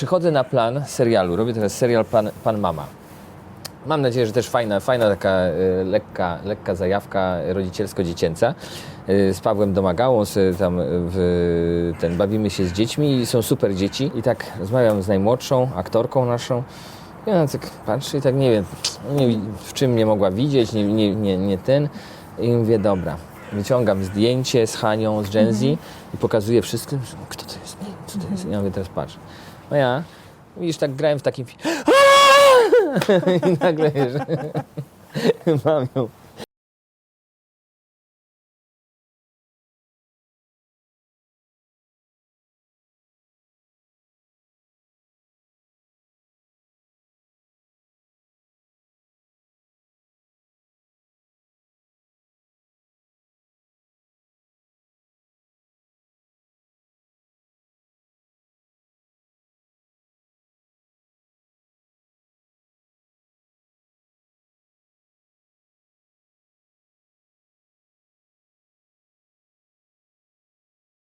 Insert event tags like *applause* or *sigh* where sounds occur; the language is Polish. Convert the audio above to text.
przychodzę na plan serialu. Robię teraz serial Pan, Pan Mama. Mam nadzieję, że też fajna, fajna taka y, lekka, lekka zajawka rodzicielsko-dziecięca. Y, z Pawłem Domagałą tam w, ten, bawimy się z dziećmi i są super dzieci. I tak rozmawiam z najmłodszą aktorką naszą. I ona tak patrzy i tak nie wiem, nie, w czym mnie mogła widzieć, nie, nie, nie, nie ten. I mówię, dobra, wyciągam zdjęcie z Hanią, z Gen Z i pokazuję wszystkim, że kto to jest, co to jest. I mówię, teraz patrz. No ja, widzisz, tak grałem w takim *laughs* I nagle, wiesz, *laughs* mam ją